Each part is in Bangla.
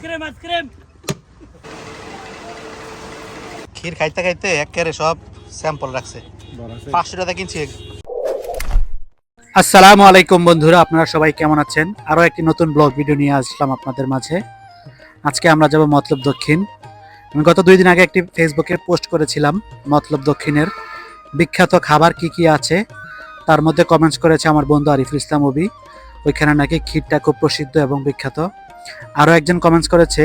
আইসক্রিম আইসক্রিম ক্ষীর খাইতে খাইতে একেবারে সব স্যাম্পল রাখছে। পাঁচশো টাকা কিনছি। আসসালামু আলাইকুম বন্ধুরা আপনারা সবাই কেমন আছেন? আরও একটি নতুন ব্লগ ভিডিও নিয়ে আসলাম আপনাদের মাঝে। আজকে আমরা যাব মতলব দক্ষিণ। আমি গত দুই দিন আগে একটি ফেসবুকে পোস্ট করেছিলাম মতলব দক্ষিণের। বিখ্যাত খাবার কি কি আছে? তার মধ্যে কমেন্টস করেছে আমার বন্ধু আরিফুল ইসলাম অবি। ওইখানে নাকি ক্ষীরটা খুব প্রসিদ্ধ এবং বিখ্যাত। আরও একজন কমেন্টস করেছে,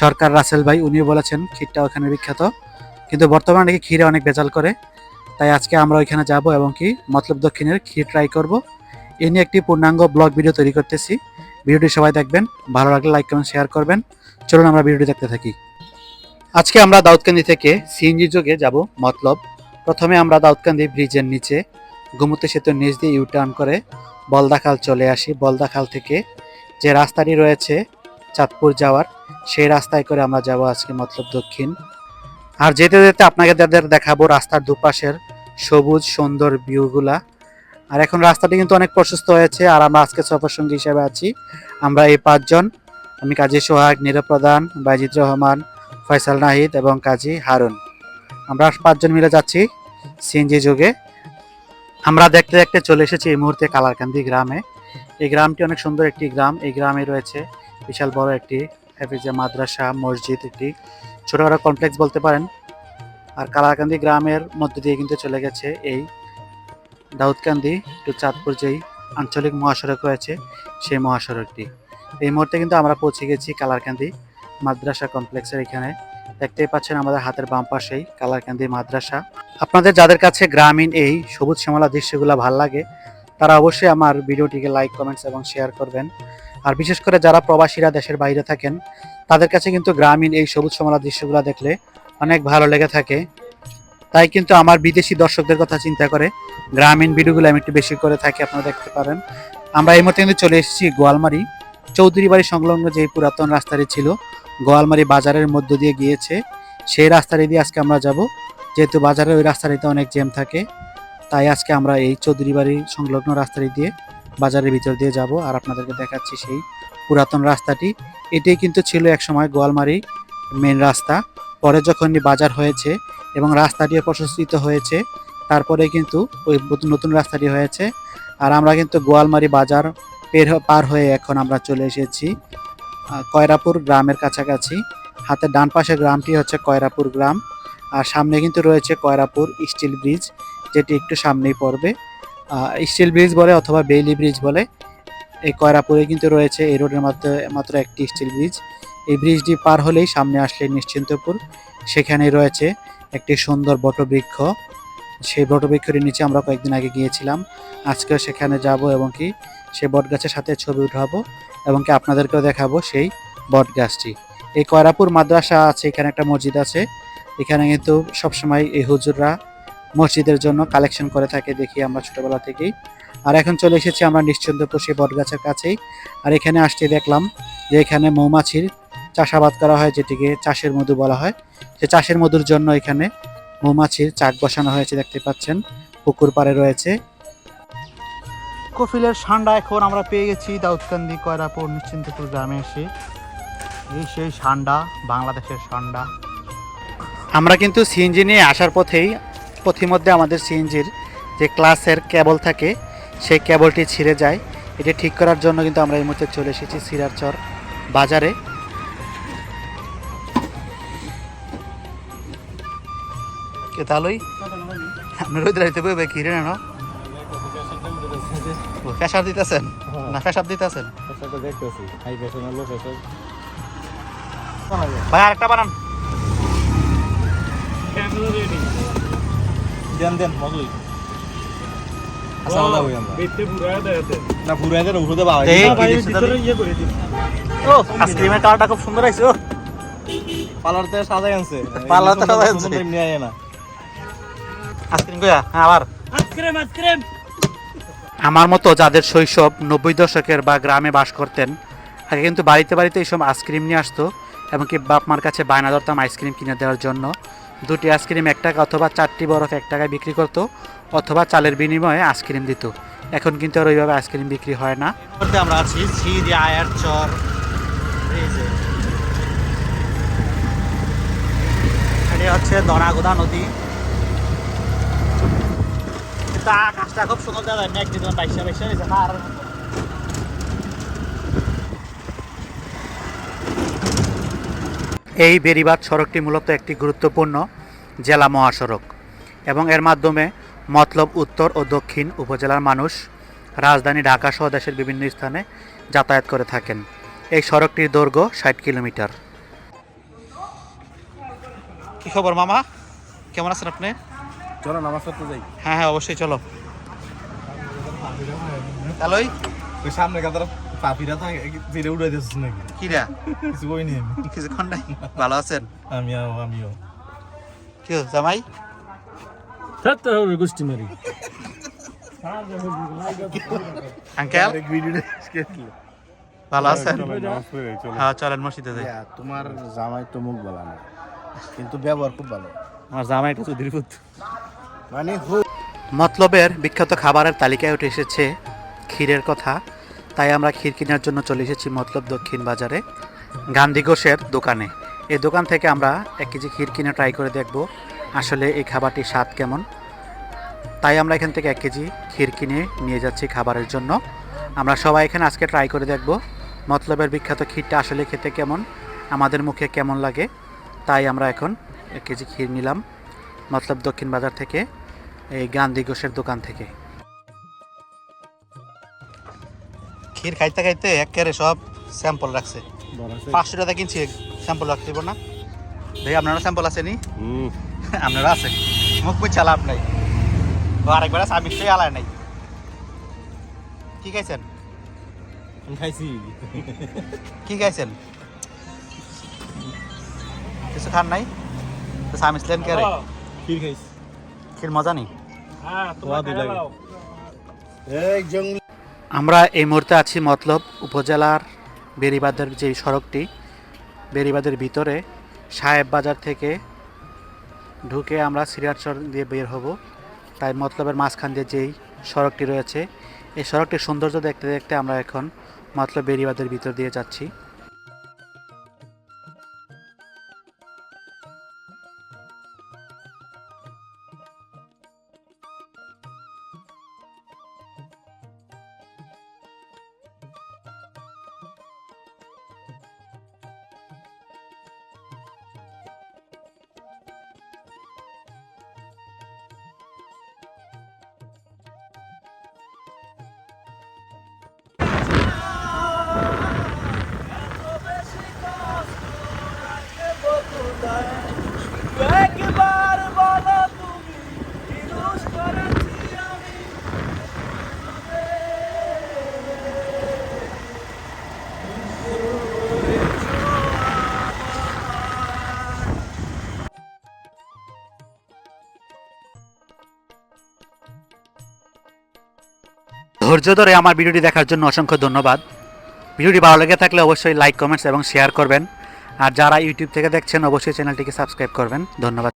সরকার রাসেল ভাই, উনিও বলেছেন ক্ষীরটা ওখানে বিখ্যাত। কিন্তু বর্তমানে নাকি ক্ষীরে অনেক ভেজাল করে, তাই আজকে আমরা ওইখানে যাব এবং কি মতলব দক্ষিণের ক্ষীর ট্রাই করব। এ নিয়ে একটি পূর্ণাঙ্গ ব্লগ ভিডিও তৈরি করতেছি। ভিডিওটি সবাই দেখবেন, ভালো লাগলে লাইক কমেন্ট শেয়ার করবেন। চলুন আমরা ভিডিওটি দেখতে থাকি। আজকে আমরা দাউদকান্দি থেকে সিএনজি যোগে যাব মতলব। প্রথমে আমরা দাউদকান্দি ব্রিজের নিচে গোমতী সেতুর নিচ দিয়ে ইউ টার্ন করে বলদাখাল চলে আসি। বলদাখাল থেকে যে রাস্তাটি রয়েছে চাঁদপুর যাওয়ার, সেই রাস্তায় করে আমরা যাব আজকে মতলব দক্ষিণ। আর যেতে যেতে আপনাকে তাদের দেখাবো রাস্তার দুপাশের সবুজ সুন্দর ভিউগুলা আর এখন রাস্তাটি কিন্তু অনেক প্রশস্ত হয়েছে, আর আমরা আজকে সফর সঙ্গী হিসেবে আছি। আমরা এই পাঁচজন, আমি কাজী সোহাগ, নীরব প্রধান, বাইজিদ রহমান, ফয়সাল নাহিদ এবং কাজী হারুন। আমরা পাঁচজন মিলে যাচ্ছি সিএনজি যুগে। আমরা দেখতে দেখতে চলে এসেছি এই মুহূর্তে কালারকান্দি গ্রামে। এই গ্রামটি অনেক সুন্দর একটি গ্রাম। এই গ্রামে রয়েছে বিশাল বড় একটি হাফিজা মাদ্রাসা, মসজিদ, একটি ছোটখাটো কমপ্লেক্স বলতে পারেন। আর কালাকান্দি গ্রামের মধ্য দিয়ে কিন্তু চলে গেছে এই দাউদকান্দি টু চাঁদপুর যেই আঞ্চলিক মহাসড়ক রয়েছে, সেই মহাসড়কটি। এই মুহূর্তে কিন্তু আমরা পৌঁছে গেছি কালারকান্দি মাদ্রাসা কমপ্লেক্সের এখানে। দেখতেই পাচ্ছেন আমাদের হাতের বাম পাশেই কালারকান্দি মাদ্রাসা। আপনাদের যাদের কাছে গ্রামীণ এই সবুজ শ্যামলা দৃশ্যগুলো ভালো লাগে তারা অবশ্যই আমার ভিডিওটিকে লাইক কমেন্টস এবং শেয়ার করবেন। আর বিশেষ করে যারা প্রবাসীরা দেশের বাইরে থাকেন, তাদের কাছে কিন্তু গ্রামীণ এই সবুজ শ্যামলা দৃশ্যগুলো দেখলে অনেক ভালো লেগে থাকে। তাই কিন্তু আমার বিদেশি দর্শকদের কথা চিন্তা করে গ্রামীণ ভিডিওগুলো আমি একটু বেশি করে থাকি, আপনারা দেখতে পারেন। আমরা এই মুহূর্তে কিন্তু চলে এসেছি গোয়ালমারি। চৌধুরী বাড়ি সংলগ্ন যে পুরাতন রাস্তাটি ছিল, গোয়ালমারি বাজারের মধ্য দিয়ে গিয়েছে। সেই রাস্তাটি দিয়ে আজকে আমরা যাব। যেহেতু বাজারের ওই রাস্তাটিতে অনেক জ্যাম থাকে তাই আজকে আমরা এই চৌধুরী বাড়ি সংলগ্ন রাস্তাটি দিয়ে বাজারের ভিতর দিয়ে যাব আর আপনাদেরকে দেখাচ্ছি সেই পুরাতন রাস্তাটি। এটাই কিন্তু ছিল একসময় গোয়ালমারি মেন রাস্তা। পরে যখন বাজার হয়েছে এবং রাস্তাটিও প্রশস্তিত হয়েছে, তারপরে কিন্তু ওই নতুন রাস্তাটি হয়েছে। আর আমরা কিন্তু গোয়ালমারি বাজার পের পার হয়ে এখন আমরা চলে এসেছি কয়রাপুর গ্রামের কাছাকাছি। হাতে ডান পাশের গ্রামটি হচ্ছে কয়রাপুর গ্রাম। আর সামনে কিন্তু রয়েছে কয়রাপুর স্টিল ব্রিজ। যেটি একটু সামনেই পড়বে। স্টিল ব্রিজ বলে অথবা বেইলি ব্রিজ বলে। এই কয়রাপুরে কিন্তু রয়েছে, এই রোডের মাত্র মাত্র একটি স্টিল ব্রিজ। এই ব্রিজটি পার হলেই সামনে আসলে নিশ্চিন্তপুর। সেখানে রয়েছে একটি সুন্দর বটবৃক্ষ। সেই বটবৃক্ষটির নিচে আমরা কয়েকদিন আগে গিয়েছিলাম। আজকেও সেখানে যাব এবং কি সেই বটগাছের সাথে ছবি উঠাবো এবং কি আপনাদেরকেও দেখাবো সেই বটগাছটি। এই কয়রাপুর মাদ্রাসা আছে, এখানে একটা মসজিদ আছে। এখানে কিন্তু সবসময় এই হুজুররা মসজিদের জন্য কালেকশন করে থাকে দেখি আমরা ছোটবেলা থেকেই। আর এখন চলে এসেছি আমরা নিশ্চিন্তপুর সেই বটগাছের কাছেই। আর এখানে আসতে দেখলাম যে এখানে মৌমাছির চাষাবাদ করা হয়, যেটিকে চাষের মধু বলা হয়। সে চাষের মধুর জন্য এখানে মৌমাছির চাক বসানো হয়েছে, দেখতে পাচ্ছেন। পুকুর পাড়ে রয়েছে। কফিলের ঠান্ডা এখন আমরা পেয়ে গেছি দাউদকান্দি, কয়রাপুর নিশ্চিন্তপুর গ্রামে এসে। এই সেই ঠান্ডা বাংলাদেশের ঠান্ডা আমরা কিন্তু সিএনজি নিয়ে আসার পথেই পথিমধ্যে আমাদের সিএনজির যে ক্লাসের কেবল থাকে, সেই কেবলটি ছিঁড়ে যায়। এটি ঠিক করার জন্য কিন্তু আমরা এই মুহূর্তে চলে এসেছি সিরারচর বাজারে। তাহলেই কি দিতেছেন? না দিতেছেন? ভাই, আরেকটা বানান। দেন দেন মজুই? ইয়ে করে দিন। ও আইসক্রিমের কালারটা খুব সুন্দর আছে ও। সাজাই আনছে পার্লার সাজাই আনছে। নিয়ে আয় না। আইসক্রিম কইয়া হ্যাঁ আবার। Ice cream ice cream. আমার মতো যাদের শৈশব নব্বই দশকের বা গ্রামে বাস করতেন আগে কিন্তু বাড়িতে বাড়িতে এইসব আইসক্রিম নিয়ে আসতো এমনকি বাপ মার কাছে বায়না ধরতাম আইসক্রিম কিনে দেওয়ার জন্য। দুটি আইসক্রিম এক টাকা অথবা চারটি বরফ এক টাকায় বিক্রি করত অথবা চালের বিনিময়ে আইসক্রিম দিত। এখন কিন্তু আর ওইভাবে আইসক্রিম বিক্রি হয় না। আমরা আছি আয়ার, চর। এটি হচ্ছে দনাগোদা নদী। তা আকাশটা খুব সুন্দর দাদা মেঘ দিতে বাইশে বাইশে আর এই বেরিবাদ সড়কটি মূলত একটি গুরুত্বপূর্ণ জেলা মহাসড়ক এবং এর মাধ্যমে মতলব উত্তর ও দক্ষিণ উপজেলার মানুষ রাজধানী ঢাকা সহ দেশের বিভিন্ন স্থানে যাতায়াত করে থাকেন। এই সড়কটির দৈর্ঘ্য ষাট কিলোমিটার। কি খবর মামা? কেমন আছেন আপনি? চলো নামাজ পড়তে যাই। হ্যাঁ হ্যাঁ অবশ্যই চলো। হ্যালোই সামনে কাতার পাপিরা থাকে উড়াই দিচ্ছিস নাকি? কিরা? কিছু কই নি আমি? কিছুক্ষণ নাই? ভালো আছেন? আমিও আমিও। কি জামাই? হবে গোষ্ঠী মারি। আঙ্কেল? ভালো আছেন? হ্যাঁ চলেন মসজিদে যাই। তোমার জামাই তো মুখ বলা না কিন্তু ব্যবহার খুব ভালো। আমার জামাইটা চৌধুরী পুত মানে মতলবের বিখ্যাত খাবারের তালিকায় উঠে এসেছে ক্ষীরের কথা। তাই আমরা ক্ষীর কেনার জন্য চলে এসেছি মতলব দক্ষিণ বাজারে, গান্ধী ঘোষের দোকানে। এই দোকান থেকে আমরা এক কেজি ক্ষীর কিনে ট্রাই করে দেখব আসলে এই খাবারটির স্বাদ কেমন। তাই আমরা এখান থেকে এক কেজি ক্ষীর কিনে নিয়ে যাচ্ছি খাবারের জন্য। আমরা সবাই এখানে আজকে ট্রাই করে দেখব মতলবের বিখ্যাত ক্ষীরটা আসলে খেতে কেমন, আমাদের মুখে কেমন লাগে। তাই আমরা এখন এক কেজি ক্ষীর নিলাম মতলব দক্ষিণ বাজার থেকে, এই গান্ধী ঘোষের দোকান থেকে। ক্ষীর খাইতে খাইতে একেবারে সব স্যাম্পল রাখছে। পাঁচশো টাকা কিনছি স্যাম্পল রাখতে না। ভাই আপনারা স্যাম্পল আছে নি? আপনারা আছে। মুখ বুঝছে লাভ নাই। আরেকবার আছে আমি সেই আলায় নাই। কি খাইছেন? খাইছি। কি খাইছেন? কিছু খান নাই? তো সামিস লেন কে ক্ষীর খাইছি। ক্ষীর মজা নেই হ্যাঁ তোমার তোমার লাগে। এই জঙ্গল আমরা এই মুহূর্তে আছি মতলব উপজেলার বেরিবাদের যে সড়কটি বেরিবাদের ভিতরে সাহেব বাজার থেকে ঢুকে আমরা সিরিয়ারচর দিয়ে বের হব। তাই মতলবের মাঝখান দিয়ে যেই সড়কটি রয়েছে, এই সড়কটির সৌন্দর্য দেখতে দেখতে আমরা এখন মতলব বেরিবাদের ভিতর দিয়ে যাচ্ছি। ধৈর্য ধরে আমার ভিডিওটি দেখার জন্য অসংখ্য ধন্যবাদ। ভিডিওটি ভালো লেগে থাকলে অবশ্যই লাইক, কমেন্টস এবং শেয়ার করবেন। আর যারা ইউটিউব থেকে দেখছেন, অবশ্যই চ্যানেলটিকে সাবস্ক্রাইব করবেন। ধন্যবাদ।